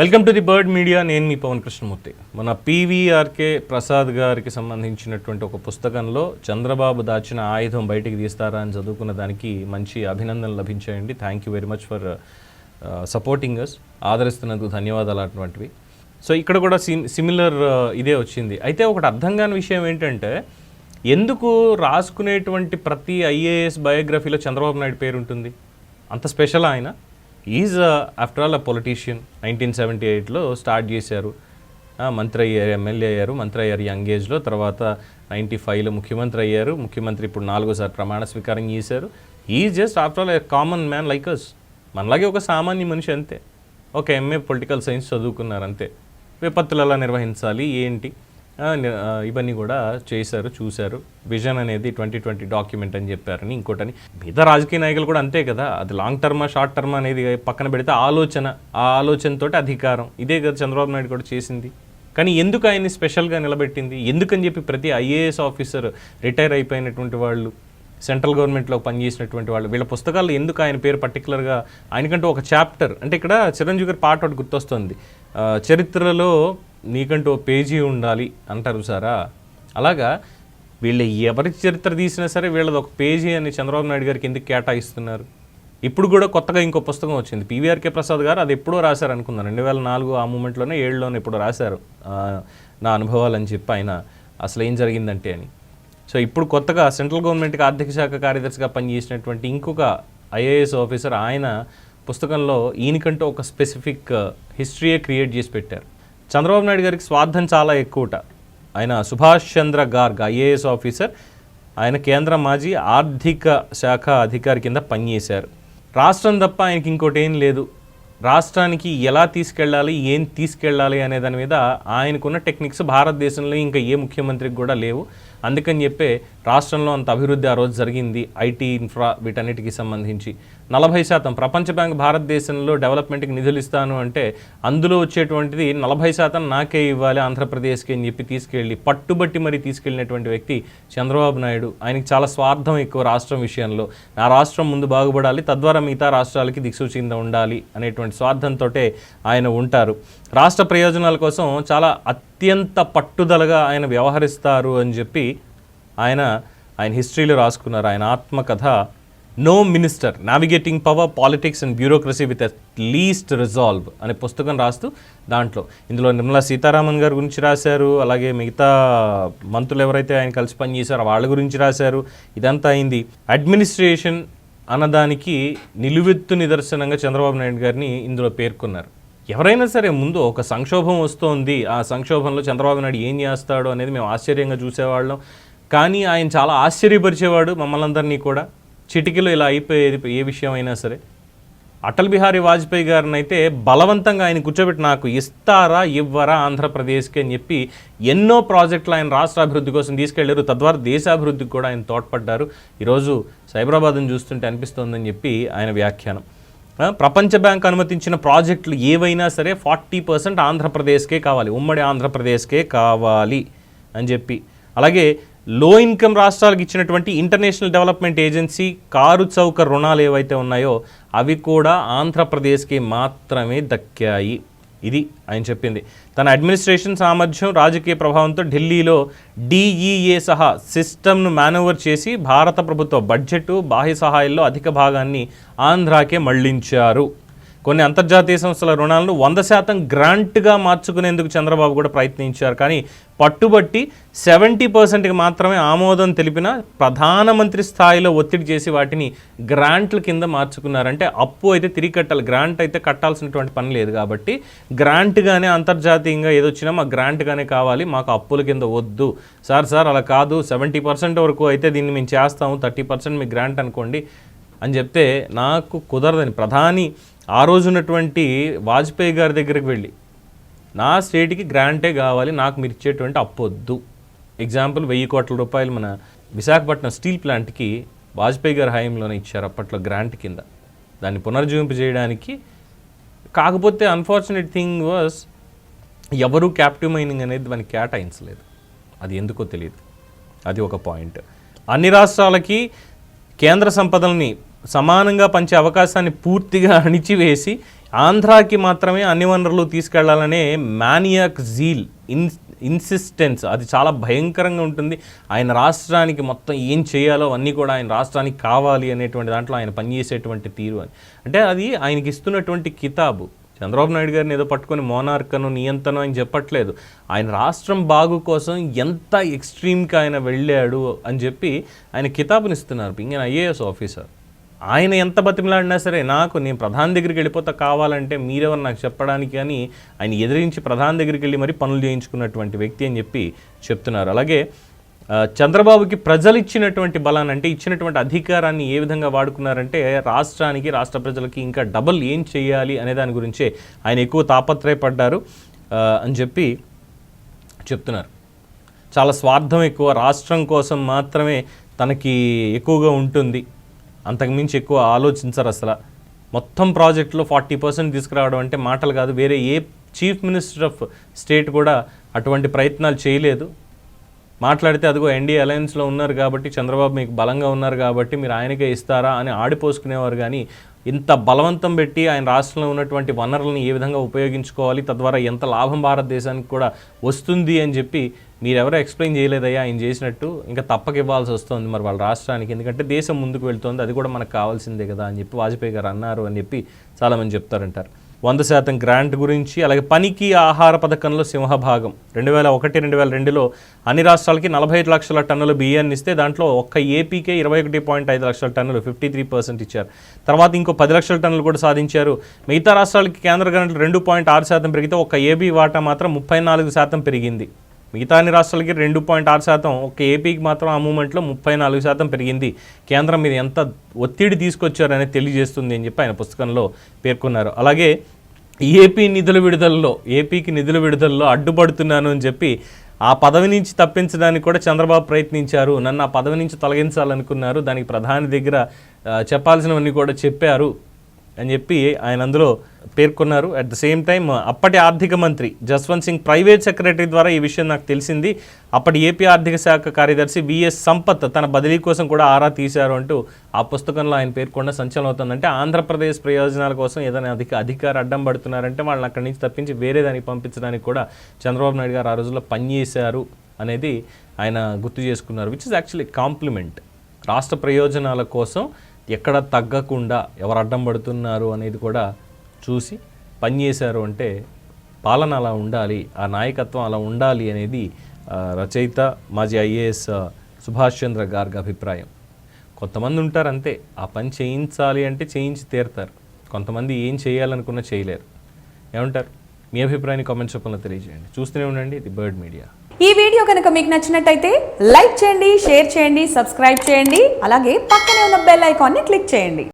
Welcome to the bird media. నేను మీ పవన్ కృష్ణమూర్తి. మన పీవీఆర్కే ప్రసాద్ గారికి సంబంధించినటువంటి ఒక పుస్తకంలో చంద్రబాబు దాచిన ఆయుధం బయటికి తీస్తారా అని చదువుకున్న దానికి మంచి అభినందనలు లభించాయండి. Thank you very much for supporting us ఆదరిస్తున్నందుకు ధన్యవాదాలు అటువంటివి. సో ఇక్కడ కూడా సిమ్ సిమిలర్ uh, ఇదే వచ్చింది. అయితే ఒకటి అర్థం కాని విషయం ఏంటంటే ఎందుకు రాసుకునేటువంటి ప్రతి ఐఏఎస్ బయోగ్రఫీలో చంద్రబాబు నాయుడు పేరు ఉంటుంది అంత స్పెషల్ ఆయన? Is after all a politician nineteen seventy ఎయిట్లో స్టార్ట్ చేశారు. మంత్రి అయ్యారు ఎమ్మెల్యే అయ్యారు. మంత్రి అయ్యారు యంగ్ ఏజ్లో. తర్వాత నైంటీ ఫైవ్లో ముఖ్యమంత్రి అయ్యారు. ముఖ్యమంత్రి ఇప్పుడు నాలుగోసారి ప్రమాణ స్వీకారం చేశారు. ఈ just after all a common man like us మనలాగే ఒక సామాన్య మనిషి అంతే. ఒక ఎంఏ పొలిటికల్ సైన్స్ చదువుకున్నారు అంతే. విపత్తులు ఎలా నిర్వహించాలి ఏంటి? ఇవన్నీ కూడా చేశారు చూశారు. విజన్ అనేది ట్వంటీ ట్వంటీ డాక్యుమెంట్ అని చెప్పారని ఇంకోటని. మిగతా రాజకీయ నాయకులు కూడా అంతే కదా. అది లాంగ్ టర్మా షార్ట్ టర్మ్ అనేది పక్కన పెడితే ఆలోచన ఆ ఆలోచనతోటి అధికారం. ఇదే కదా చంద్రబాబు నాయుడు కూడా చేసింది. కానీ ఎందుకు ఆయన్ని స్పెషల్గా నిలబెట్టింది? ఎందుకని చెప్పి ప్రతి ఐఏఎస్ ఆఫీసర్ రిటైర్ అయిపోయినటువంటి వాళ్ళు సెంట్రల్ గవర్నమెంట్లో పనిచేసినటువంటి వాళ్ళు వీళ్ళ పుస్తకాలు ఎందుకు ఆయన పేరు పర్టికులర్గా ఆయనకంటూ ఒక చాప్టర్ అంటే ఇక్కడ చిరంజీవి గారి పాట ఒకటి గుర్తొస్తుంది. చరిత్రలో నీకంటూ ఓ పేజీ ఉండాలి అంటారు సారా? అలాగా వీళ్ళు ఎవరి చరిత్ర తీసినా సరే వీళ్ళది ఒక పేజీ అని చంద్రబాబు నాయుడు గారికి ఎందుకు కేటాయిస్తున్నారు? ఇప్పుడు కూడా కొత్తగా ఇంకో పుస్తకం వచ్చింది. పీవీఆర్కే ప్రసాద్ గారు అది ఎప్పుడో రాశారు అనుకున్నాను రెండు వేల నాలుగు ఆ మూమెంట్లోనే ఏడులోనే ఎప్పుడో రాశారు. నా అనుభవాలు అని చెప్పి ఆయన అసలు ఏం జరిగిందంటే అని. సో ఇప్పుడు కొత్తగా సెంట్రల్ గవర్నమెంట్కి ఆర్థిక శాఖ కార్యదర్శిగా పనిచేసినటువంటి ఇంకొక ఐఏఎస్ ఆఫీసర్ ఆయన పుస్తకంలో ఈయనకంటూ ఒక స్పెసిఫిక్ హిస్టరీయే క్రియేట్ చేసి పెట్టారు. చంద్రబాబు నాయుడు గారికి స్వార్థం చాలా ఎక్కువట. ఆయన సుభాష్ చంద్ర గార్గ్ ఐఏఎస్ ఆఫీసర్. ఆయన కేంద్ర మాజీ ఆర్థిక శాఖ అధికారి కింద పనిచేశారు. రాష్ట్రం తప్ప ఆయనకి ఇంకోటి ఏం లేదు. రాష్ట్రానికి ఎలా తీసుకెళ్ళాలి ఏం తీసుకెళ్ళాలి అనే దాని మీద ఆయనకున్న టెక్నిక్స్ భారతదేశంలో ఇంకా ఏ ముఖ్యమంత్రికి కూడా లేవు. అందుకని చెప్పే రాష్ట్రంలో అంత అభివృద్ధి ఆ రోజు జరిగింది ఐటీ ఇన్ఫ్రా వీటన్నిటికీ సంబంధించి. నలభై శాతం. ప్రపంచ బ్యాంక్ భారతదేశంలో డెవలప్మెంట్కి నిధులు ఇస్తాను అంటే అందులో వచ్చేటువంటిది నలభై శాతం నాకే ఇవ్వాలి ఆంధ్రప్రదేశ్కి అని చెప్పి తీసుకెళ్ళి పట్టుబట్టి మరి తీసుకెళ్ళినటువంటి వ్యక్తి చంద్రబాబు నాయుడు. ఆయనకి చాలా స్వార్థం ఎక్కువ రాష్ట్రం విషయంలో. నా రాష్ట్రం ముందు బాగుపడాలి తద్వారా మిగతా రాష్ట్రాలకి దిక్సూచింద ఉండాలి అనేటువంటి స్వార్థంతో ఆయన ఉంటారు. రాష్ట్ర ప్రయోజనాల కోసం చాలా అత్యంత పట్టుదలగా ఆయన వ్యవహరిస్తారు అని చెప్పి ఆయన ఆయన హిస్టరీలో రాసుకున్నారు. ఆయన ఆత్మకథ no minister navigating power politics and bureaucracy with least resolve అనే పుస్తకం రాస్తూ దాంట్లో. ఇందులో నిర్మలా సీతారామన్ గారి గురించి రాశారు అలాగే మిగతా మంత్రులు ఎవరైతే ఆయన కలిసి పనిచేశారో వాళ్ళ గురించి రాశారు. ఇదంతా అయింది. అడ్మినిస్ట్రేషన్ అన్నదానికి నిలువెత్తు నిదర్శనంగా చంద్రబాబు నాయుడు గారిని ఇందులో పేర్కొన్నారు. ఎవరైనా సరే ముందు ఒక సంక్షోభం వస్తోంది. ఆ సంక్షోభంలో చంద్రబాబు నాయుడు ఏం చేస్తాడో అనేది మేము ఆశ్చర్యంగా చూసేవాళ్ళం. కానీ ఆయన చాలా ఆశ్చర్యపరిచేవాడు మమ్మల్ని అందరినీ కూడా. చిటికలో ఇలా అయిపోయేది ఏ విషయం అయినా సరే. అటల్ బిహారీ వాజ్పేయి గారిని అయితే బలవంతంగా ఆయన కూర్చోబెట్టి నాకు ఇస్తారా ఇవ్వరా ఆంధ్రప్రదేశ్కి అని చెప్పి ఎన్నో ప్రాజెక్టులు ఆయన రాష్ట్ర అభివృద్ధి కోసం తీసుకెళ్ళారు. తద్వారా దేశాభివృద్ధికి కూడా ఆయన తోడ్పడ్డారు. ఈరోజు సైబరాబాద్ని చూస్తుంటే అనిపిస్తోందని చెప్పి ఆయన వ్యాఖ్యానం. ప్రపంచ బ్యాంక్ అనుమతించిన ప్రాజెక్టులు ఏవైనా సరే ఫార్టీ పర్సెంట్ ఆంధ్రప్రదేశ్కే కావాలి. ఉమ్మడి ఆంధ్రప్రదేశ్కే కావాలి అని చెప్పి. అలాగే లో ఇన్కమ్ రాష్ట్రాలకు ఇచ్చినటువంటి ఇంటర్నేషనల్ డెవలప్మెంట్ ఏజెన్సీ కారు చౌక రుణాలు ఏవైతే ఉన్నాయో అవి కూడా ఆంధ్రప్రదేశ్కి మాత్రమే దక్కాయి. ఇది ఆయన చెప్పింది. తన అడ్మినిస్ట్రేషన్ సామర్థ్యం రాజకీయ ప్రభావంతో ఢిల్లీలో డిఈఏ సహా సిస్టమ్ను మేనోవర్ చేసి భారత ప్రభుత్వ బడ్జెట్ బాహ్య సహాయాల్లో అధిక భాగాన్ని ఆంధ్రాకే మళ్ళించారు. కొన్ని అంతర్జాతీయ సంస్థల రుణాలను వంద శాతం గ్రాంట్గా మార్చుకునేందుకు చంద్రబాబు కూడా ప్రయత్నించారు. కానీ పట్టుబట్టి సెవెంటీ పర్సెంట్కి మాత్రమే ఆమోదం తెలిపిన ప్రధానమంత్రి స్థాయిలో ఒత్తిడి చేసి వాటిని గ్రాంట్ల కింద మార్చుకున్నారంటే అప్పు అయితే తిరిగి కట్టాలి. గ్రాంట్ అయితే కట్టాల్సినటువంటి పని లేదు కాబట్టి గ్రాంట్గానే అంతర్జాతీయంగా ఏదొచ్చినా మాకు గ్రాంట్గానే కావాలి. మాకు అప్పుల కింద వద్దు. సార్ సార్ అలా కాదు. సెవెంటీ పర్సెంట్ వరకు అయితే దీన్ని మేము చేస్తాము. థర్టీ పర్సెంట్ మీ గ్రాంట్ అనుకోండి అని చెప్తే నాకు కుదరదని ప్రధాని ఆ రోజున్నటువంటి వాజ్పేయి గారి దగ్గరికి వెళ్ళి నా స్టేట్కి గ్రాంటే కావాలి నాకు మీరు ఇచ్చేటువంటి అప్పొద్దు ఎగ్జాంపుల్ వెయ్యి కోట్ల రూపాయలు మన విశాఖపట్నం స్టీల్ ప్లాంట్కి వాజ్పేయి గారి హయాంలోనే ఇచ్చారు అప్పట్లో గ్రాంట్ కింద. దాన్ని పునర్జీవింపు చేయడానికి కాకపోతే అన్ఫార్చునేట్ థింగ్ వాస్ ఎవరు క్యాప్టివ్ మైనింగ్ అనేది మనకి కేటాయించలేదు. అది ఎందుకో తెలియదు. అది ఒక పాయింట్ అన్ని రాష్ట్రాలకి కేంద్ర సంపదల్ని సమానంగా పంచే అవకాశాన్ని పూర్తిగా అణిచివేసి ఆంధ్రాకి మాత్రమే అన్ని వనరులు తీసుకెళ్ళాలనే మానియాక్ జీల్ ఇన్ ఇన్సిస్టెన్స్ అది చాలా భయంకరంగా ఉంటుంది. ఆయన రాష్ట్రానికి మొత్తం ఏం చేయాలో అన్నీ కూడా ఆయన రాష్ట్రానికి కావాలి అనేటువంటి దాంట్లో ఆయన పనిచేసేటువంటి తీరు అని అంటే అది ఆయనకి ఇస్తున్నటువంటి కితాబు. చంద్రబాబు నాయుడు గారిని ఏదో పట్టుకొని మోనార్కను నియంత్రణ అని చెప్పట్లేదు. ఆయన రాష్ట్రం బాగు కోసం ఎంత ఎక్స్ట్రీమ్కి ఆయన వెళ్ళాడు అని చెప్పి ఆయన కితాబునిస్తున్నారు. ఇంక ఐఏఎస్ ఆఫీసర్? ఆయన ఎంత బతిమలాడినా సరే నాకు నేను ప్రధాని దగ్గరికి వెళ్ళిపోతా కావాలంటే మీరెవరు నాకు చెప్పడానికి అని ఆయన ఎదిరించి ప్రధాని దగ్గరికి వెళ్ళి మరి పనులు చేయించుకున్నటువంటి వ్యక్తి అని చెప్పి చెప్తున్నారు. అలాగే చంద్రబాబుకి ప్రజలు ఇచ్చినటువంటి బలాన్ని అంటే ఇచ్చినటువంటి అధికారాన్ని ఏ విధంగా వాడుకున్నారంటే రాష్ట్రానికి రాష్ట్ర ప్రజలకి ఇంకా డబల్ ఏం చేయాలి అనే దాని గురించే ఆయన ఎక్కువ తాపత్రయపడ్డారు అని చెప్పి చెప్తున్నారు. చాలా స్వార్థం ఎక్కువ రాష్ట్రం కోసం మాత్రమే తనకి ఎక్కువగా ఉంటుంది. అంతకుమించి ఎక్కువ ఆలోచించరు అసలు. మొత్తం ప్రాజెక్టులో ఫార్టీ పర్సెంట్ తీసుకురావడం అంటే మాటలు కాదు. వేరే ఏ చీఫ్ మినిస్టర్ ఆఫ్ స్టేట్ కూడా అటువంటి ప్రయత్నాలు చేయలేదు. మాట్లాడితే అదిగో ఎన్డీఏ అలయన్స్లో ఉన్నారు కాబట్టి చంద్రబాబు మీకు బలంగా ఉన్నారు కాబట్టి మీరు ఆయనకే ఇస్తారా అని ఆడిపోసుకునేవారు కానీ ఇంత బలవంతం పెట్టి ఆయన రాష్ట్రంలో ఉన్నటువంటి వనరులను ఏ విధంగా ఉపయోగించుకోవాలి తద్వారా ఎంత లాభం భారతదేశానికి కూడా వస్తుంది అని చెప్పి మీరెవరో ఎక్స్ప్లెయిన్ చేయలేదయ్యా ఆయన చేసినట్టు ఇంకా తప్పక ఇవ్వాల్సి వస్తుంది మరి వాళ్ళ రాష్ట్రానికి. ఎందుకంటే దేశం ముందుకు వెళ్తుంది అది కూడా మనకు కావాల్సిందే కదా అని చెప్పి వాజ్పేయి గారు అన్నారు అని చెప్పి చాలామంది చెప్తారంటారు. వంద శాతం గ్రాంట్ గురించి అలాగే పనికి ఆహార పథకంలో సింహభాగం. రెండు వేల ఒకటి రెండు వేల రెండులో అన్ని రాష్ట్రాలకి నలభై ఐదు లక్షల టన్నుల బియ్యాన్ని ఇస్తే దాంట్లో ఒక్క ఏపీకే ఇరవై ఒకటి పాయింట్ ఐదు లక్షల టన్నులు ఫిఫ్టీ త్రీ పర్సెంట్ ఇచ్చారు. తర్వాత ఇంకో పది లక్షల టన్నులు కూడా సాధించారు. మిగతా రాష్ట్రాలకి కేంద్ర గ్రాంట్లు రెండు పాయింట్ ఆరు శాతం పెరిగితే ఒక్క ఏపీ వాటా మాత్రం ముప్పై నాలుగు శాతం పెరిగింది. మిగతా అన్ని రాష్ట్రాలకి రెండు పాయింట్ ఆరు శాతం. ఒక ఏపీకి మాత్రం ఆ మూమెంట్లో ముప్పై నాలుగు శాతం పెరిగింది. కేంద్రం మీద ఎంత ఒత్తిడి తీసుకొచ్చారనేది తెలియజేస్తుంది అని చెప్పి ఆయన పుస్తకంలో పేర్కొన్నారు. అలాగే ఏపీ నిధుల విడుదలలో ఏపీకి నిధుల విడుదలలో అడ్డుపడుతున్నాను అని చెప్పి ఆ పదవి నుంచి తప్పించడానికి కూడా చంద్రబాబు ప్రయత్నించారు. నన్ను ఆ పదవి నుంచి తొలగించాలనుకున్నారు. దానికి ప్రధాని దగ్గర చెప్పాల్సినవన్నీ కూడా చెప్పారు అని చెప్పి ఆయన అందులో పేర్కొన్నారు. అట్ ద సేమ్ టైం అప్పటి ఆర్థిక మంత్రి జస్వంత్ సింగ్ ప్రైవేట్ సెక్రటరీ ద్వారా ఈ విషయం నాకు తెలిసింది. అప్పటి ఏపీ ఆర్థిక శాఖ కార్యదర్శి విఎస్ సంపత్ తన బదిలీ కోసం కూడా ఆరా తీశారు అంటూ ఆ పుస్తకంలో ఆయన పేర్కొన్న సంచలనం అవుతుందంటే ఆంధ్రప్రదేశ్ ప్రయోజనాల కోసం ఏదైనా అధిక అధికార అడ్డం పడుతున్నారంటే వాళ్ళని అక్కడి నుంచి తప్పించి వేరే దానికి పంపించడానికి కూడా చంద్రబాబు నాయుడు గారు ఆ రోజుల్లో పనిచేశారు అనేది ఆయన గుర్తు చేసుకున్నారు విచ్ ఇస్ యాక్చువల్లీ కాంప్లిమెంట్ రాష్ట్ర ప్రయోజనాల కోసం ఎక్కడ తగ్గకుండా ఎవరు అడ్డం పడుతున్నారు అనేది కూడా చూసి పనిచేశారు అంటే పాలన అలా ఉండాలి ఆ నాయకత్వం అలా ఉండాలి అనేది రచయిత మాజీ ఐఏఎస్ సుభాష్ చంద్ర గార్గ్ అభిప్రాయం. కొంతమంది ఉంటారు అంతే ఆ పని చేయించాలి అంటే చేయించి తీరుతారు. కొంతమంది ఏం చేయాలనుకున్నా చేయలేరు. ఏమంటారు? మీ అభిప్రాయాన్ని కామెంట్ రూపంలో తెలియజేయండి. చూస్తూనే ఉండండి ది బర్డ్ మీడియా. ఈ వీడియో కనుక మీకు నచ్చినట్టయితే లైక్ చేయండి షేర్ చేయండి సబ్స్క్రైబ్ చేయండి అలాగే పక్కనే ఉన్న బెల్ ఐకాన్ని క్లిక్ చేయండి.